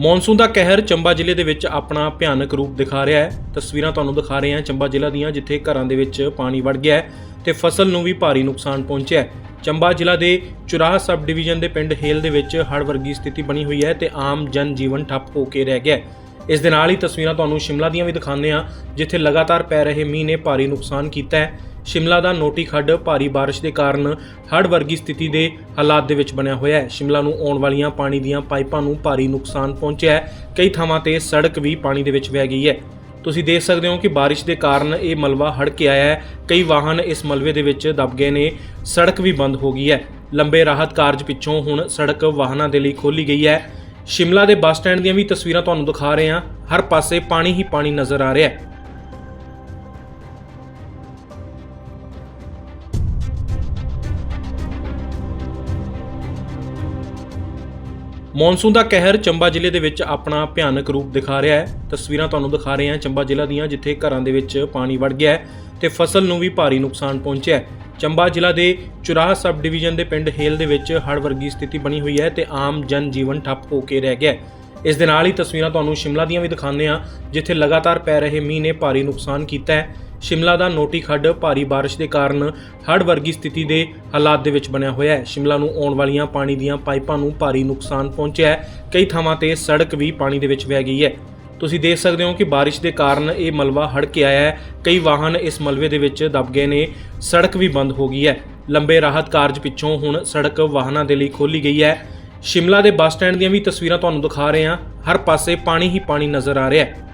Monsoon ਦਾ ਕਹਿਰ ਚੰਬਾ ਜ਼ਿਲ੍ਹੇ ਦੇ ਵਿੱਚ ਆਪਣਾ ਭਿਆਨਕ ਰੂਪ ਦਿਖਾ ਰਿਹਾ ਹੈ। ਤਸਵੀਰਾਂ ਤੁਹਾਨੂੰ ਦਿਖਾ ਰਹੇ ਹਾਂ ਚੰਬਾ ਜ਼ਿਲ੍ਹਾ ਦੀਆਂ, ਜਿੱਥੇ ਘਰਾਂ ਦੇ ਵਿੱਚ ਪਾਣੀ ਵੜ ਗਿਆ ਹੈ ਤੇ ਫਸਲ ਨੂੰ ਵੀ ਭਾਰੀ ਨੁਕਸਾਨ ਪਹੁੰਚਿਆ ਹੈ। ਚੰਬਾ ਜ਼ਿਲ੍ਹਾ ਦੇ ਚੁਰਾਹ ਸਬ ਡਿਵੀਜ਼ਨ ਦੇ ਪਿੰਡ ਹੇਲ ਦੇ ਵਿੱਚ ਹੜ੍ਹ ਵਰਗੀ ਸਥਿਤੀ ਬਣੀ ਹੋਈ ਹੈ ਤੇ ਆਮ ਜਨ ਜੀਵਨ ਠੱਪ ਹੋ ਕੇ ਰਹਿ ਗਿਆ ਹੈ। ਇਸ ਦੇ ਨਾਲ ਹੀ ਤਸਵੀਰਾਂ ਤੁਹਾਨੂੰ ਸ਼ਿਮਲਾ ਦੀਆਂ ਵੀ ਦਿਖਾਉਂਦੇ ਹਾਂ, ਜਿੱਥੇ ਲਗਾਤਾਰ ਪੈ ਰਹੇ ਮੀਂਹ ਨੇ ਭਾਰੀ ਨੁਕਸਾਨ ਕੀਤਾ ਹੈ। ਸ਼ਿਮਲਾ ਦਾ ਨੋਟੀ ਖੱਡ ਭਾਰੀ ਬਾਰਿਸ਼ ਦੇ ਕਾਰਨ ਹੜ੍ਹ ਵਰਗੀ ਸਥਿਤੀ ਦੇ ਹਾਲਾਤ ਦੇ ਵਿੱਚ ਬਣਿਆ ਹੋਇਆ ਹੈ। ਸ਼ਿਮਲਾ ਨੂੰ ਆਉਣ ਵਾਲੀਆਂ ਪਾਣੀ ਦੀਆਂ ਪਾਈਪਾਂ ਨੂੰ ਭਾਰੀ ਨੁਕਸਾਨ ਪਹੁੰਚਿਆ ਹੈ। ਕਈ ਥਾਵਾਂ ਤੇ ਸੜਕ ਵੀ ਪਾਣੀ ਦੇ ਵਿੱਚ ਵਹਿ ਗਈ ਹੈ। ਤੁਸੀਂ ਦੇਖ ਸਕਦੇ ਹੋ ਕਿ ਬਾਰਿਸ਼ ਦੇ ਕਾਰਨ ਇਹ ਮਲਵਾ ਹੜ ਕੇ ਆਇਆ ਹੈ। ਕਈ ਵਾਹਨ ਇਸ ਮਲਬੇ ਦੇ ਵਿੱਚ ਦਬ ਗਏ ਨੇ। ਸੜਕ ਵੀ ਬੰਦ ਹੋ ਗਈ ਹੈ। ਲੰਬੇ ਰਾਹਤ ਕਾਰਜ ਪਿੱਛੋਂ ਹੁਣ ਸੜਕ ਵਾਹਨਾਂ ਦੇ ਲਈ ਖੋਲੀ ਗਈ ਹੈ। ਸ਼ਿਮਲਾ ਦੇ ਬੱਸ ਸਟੈਂਡ ਦੀਆਂ ਵੀ ਤਸਵੀਰਾਂ ਤੁਹਾਨੂੰ ਦਿਖਾ ਰਹੇ ਹਾਂ। ਹਰ ਪਾਸੇ ਪਾਣੀ ਹੀ ਪਾਣੀ ਨਜ਼ਰ ਆ ਰਿਹਾ ਹੈ। ਮੌਨਸੂਨ ਦਾ ਕਹਿਰ ਚੰਬਾ ਜ਼ਿਲ੍ਹੇ ਦੇ ਵਿੱਚ ਆਪਣਾ ਭਿਆਨਕ ਰੂਪ ਦਿਖਾ ਰਿਹਾ ਹੈ। ਤਸਵੀਰਾਂ ਤੁਹਾਨੂੰ ਦਿਖਾ ਰਹੇ ਹਾਂ ਚੰਬਾ ਜ਼ਿਲ੍ਹਾ ਦੀਆਂ, ਜਿੱਥੇ ਘਰਾਂ ਦੇ ਵਿੱਚ ਪਾਣੀ ਵੜ ਗਿਆ ਹੈ। ਤੇ ਫਸਲ ਨੂੰ ਵੀ ਭਾਰੀ ਨੁਕਸਾਨ ਪਹੁੰਚਿਆ ਹੈ। ਚੰਬਾ ਜ਼ਿਲ੍ਹਾ ਦੇ ਚੁਰਾਹ ਸਬ ਡਿਵੀਜ਼ਨ ਦੇ ਪਿੰਡ ਹੇਲ ਦੇ ਵਿੱਚ ਹੜ੍ਹ ਵਰਗੀ ਸਥਿਤੀ ਬਣੀ ਹੋਈ ਹੈ ਤੇ ਆਮ ਜਨ ਜੀਵਨ ਠੱਪ ਹੋ ਕੇ ਰਹਿ ਗਿਆ ਹੈ। ਇਸ ਦੇ ਨਾਲ ਹੀ ਤਸਵੀਰਾਂ ਤੁਹਾਨੂੰ ਸ਼ਿਮਲਾ ਦੀਆਂ ਵੀ ਦਿਖਾਉਂਦੇ ਹਾਂ, ਜਿੱਥੇ ਲਗਾਤਾਰ ਪੈ ਰਹੇ ਮੀਂਹ ਨੇ ਭਾਰੀ ਨੁਕਸਾਨ ਕੀਤਾ ਹੈ। ਸ਼ਿਮਲਾ ਦਾ ਨੋਟੀ ਖੱਡ ਭਾਰੀ ਬਾਰਿਸ਼ ਦੇ ਕਾਰਨ ਹੜ੍ਹ ਵਰਗੀ ਸਥਿਤੀ ਦੇ ਹਾਲਾਤ ਦੇ ਵਿੱਚ ਬਣਿਆ ਹੋਇਆ ਹੈ। ਸ਼ਿਮਲਾ ਨੂੰ ਆਉਣ ਵਾਲੀਆਂ ਪਾਣੀ ਦੀਆਂ ਪਾਈਪਾਂ ਨੂੰ ਭਾਰੀ ਨੁਕਸਾਨ ਪਹੁੰਚਿਆ ਹੈ। ਕਈ ਥਾਵਾਂ ਤੇ ਸੜਕ ਵੀ ਪਾਣੀ ਦੇ ਵਿੱਚ ਵਹਿ ਗਈ ਹੈ। ਤੁਸੀਂ ਦੇਖ ਸਕਦੇ ਹੋ ਕਿ ਬਾਰਿਸ਼ ਦੇ ਕਾਰਨ ਇਹ ਮਲਬਾ ਹੜ ਕੇ ਆਇਆ ਹੈ। ਕਈ ਵਾਹਨ ਇਸ ਮਲਬੇ ਦੇ ਵਿੱਚ ਦਬ ਗਏ ਨੇ। ਸੜਕ ਵੀ ਬੰਦ ਹੋ ਗਈ ਹੈ। ਲੰਬੇ ਰਾਹਤ ਕਾਰਜ ਪਿੱਛੋਂ ਹੁਣ ਸੜਕ ਵਾਹਨਾਂ ਦੇ ਲਈ ਖੋਲੀ ਗਈ ਹੈ। ਸ਼ਿਮਲਾ ਦੇ ਬੱਸ ਸਟੈਂਡ ਦੀਆਂ ਵੀ ਤਸਵੀਰਾਂ ਤੁਹਾਨੂੰ ਦਿਖਾ ਰਹੇ ਹਾਂ। ਹਰ ਪਾਸੇ ਪਾਣੀ ਹੀ ਪਾਣੀ ਨਜ਼ਰ ਆ ਰਿਹਾ ਹੈ।